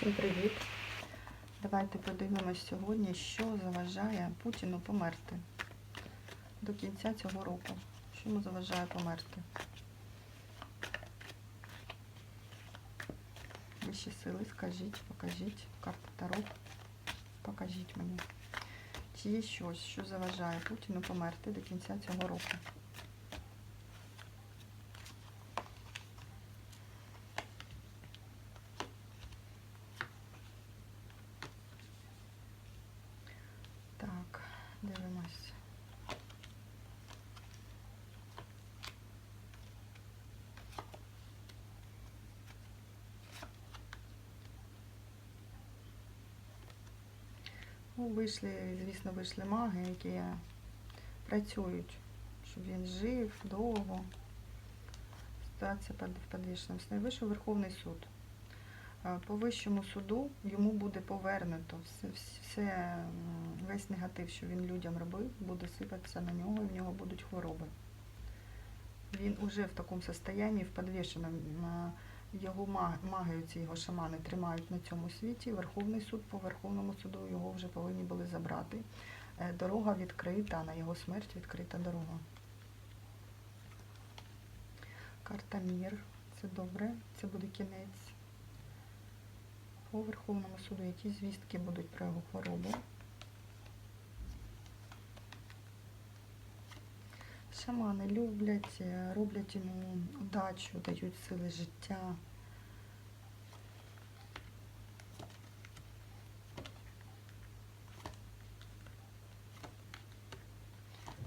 Всім привіт! Давайте подивимось сьогодні, що заважає Путіну померти до кінця цього року. Що йому заважає померти? Вищі сили, скажіть, покажіть. Карта Таро. Покажіть мені. Чи є щось, що заважає Путіну померти до кінця цього року? Так, дивимось. Ну, вийшли, звісно, вийшли маги, які працюють, щоб він жив довго. Ситуація в підвішеному стані. Вийшов Верховний суд. Е, По вищому суду йому буде повернуто все, весь негатив, що він людям робив, буде сипатися на нього, і в нього будуть хвороби. Він уже в такому состоянні, в підвішеному. Його ма- маги, ці його шамани тримають на цьому світі. Верховний суд по Верховному суду його вже повинні були забрати. Е, Дорога відкрита, на його смерть відкрита дорога. Карта Мір. Це добре, це буде кінець. По Верховному суду які звістки будуть про його хворобу. Шамани люблять, е, роблять йому удачу, дають сили життя.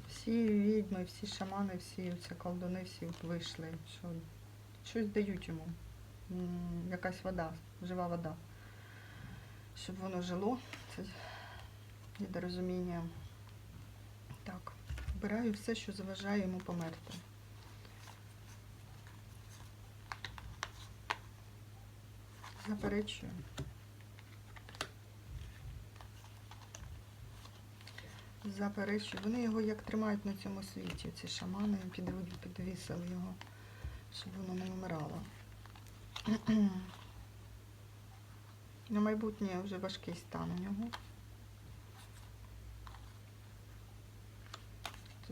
Всі відьми, всі шамани, всі ці колдуни, всі вийшли, що щось дають йому. Якась вода, жива вода. Щоб воно жило. Це недорозуміння. Так, вбираю все, що заважає йому померти. Заперечую. Заперечую. Вони його як тримають на цьому світі, ці шамани підвісили його, щоб воно не вмирало. На майбутнє вже важкий стан у нього.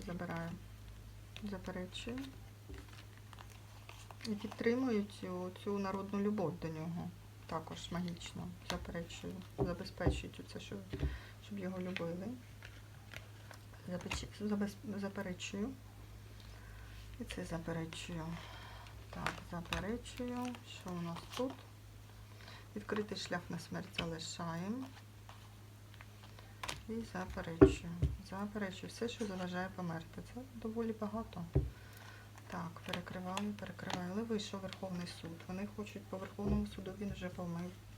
Забираю. Заперечую. І підтримую цю, цю народну любов до нього. Також магічно. Заперечую. Забезпечують це, щоб, щоб його любили. Заперечую. І це заперечую. Так, заперечую. Що у нас тут? Відкритий шлях на смерть залишаємо. І заперечую. Заперечую все, що заважає померти. Це доволі багато. Так, перекриваю, перекриваю. Але вийшов Верховний суд. Вони хочуть по Верховному суду, він вже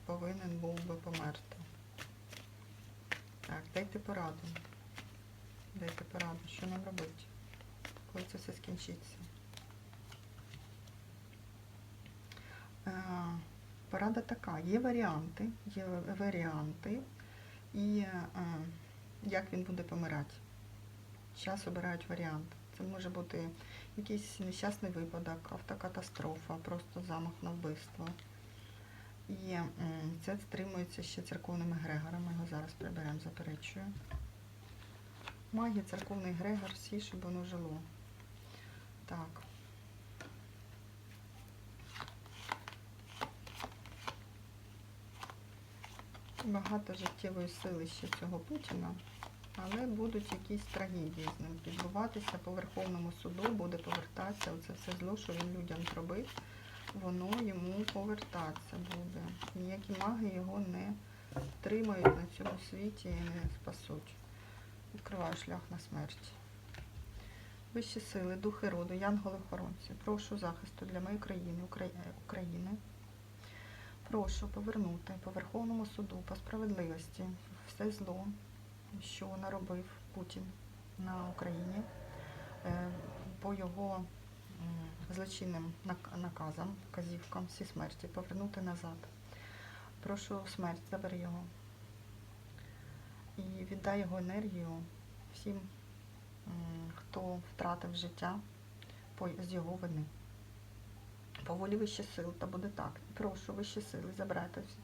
повинен був би померти. Так, дайте пораду. Дайте пораду, що нам робити, коли це все скінчиться. Е, Порада така, є варіанти, є варіанти, і е, як він буде помирати. Зараз обирають варіант. Це може бути якийсь нещасний випадок, автокатастрофа, просто замах на вбивство. І це стримується ще церковними Грегорами. Його зараз приберемо, заперечую. Магія, церковний Грегор, всі, щоб воно жило. Так. Багато життєвої сили ще цього Путіна, але будуть якісь трагедії з ним відбуватися по Верховному суду, буде повертатися. Оце все зло, що він людям зробив, воно йому повертатися буде. Ніякі маги його не тримають на цьому світі і не спасуть. Відкриваю шлях на смерть. Вищі сили, духи роду, янголи-охоронці, прошу захисту для моєї країни, України. Прошу повернути по Верховному суду, по справедливості все зло, що наробив Путін на Україні, е, по його злочинним наказам, вказівкам, всі смерті, повернути назад. Прошу смерть, забери його. І віддай його енергію всім, хто втратив життя з його вини. По волі вищих сил, та буде так. Прошу вищі сили забрати всі-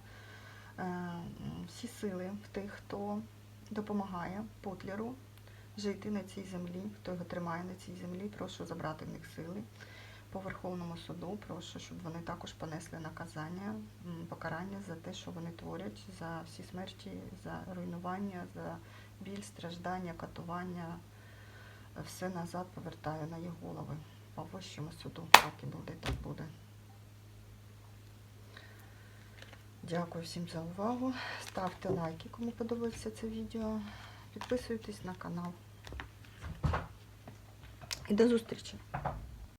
Е, сили в тих, хто допомагає Потлеру жити на цій землі, хто його тримає на цій землі, прошу забрати в них сили. По Верховному суду прошу, щоб вони також понесли наказання, покарання за те, що вони творять, за всі смерті, за руйнування, за біль, страждання, катування. Все назад повертаю на їх голови. По вищому суду так і буде, так буде. Дякую всім за увагу. Ставте лайки, кому подобається це відео. Підписуйтесь на канал. І до зустрічі!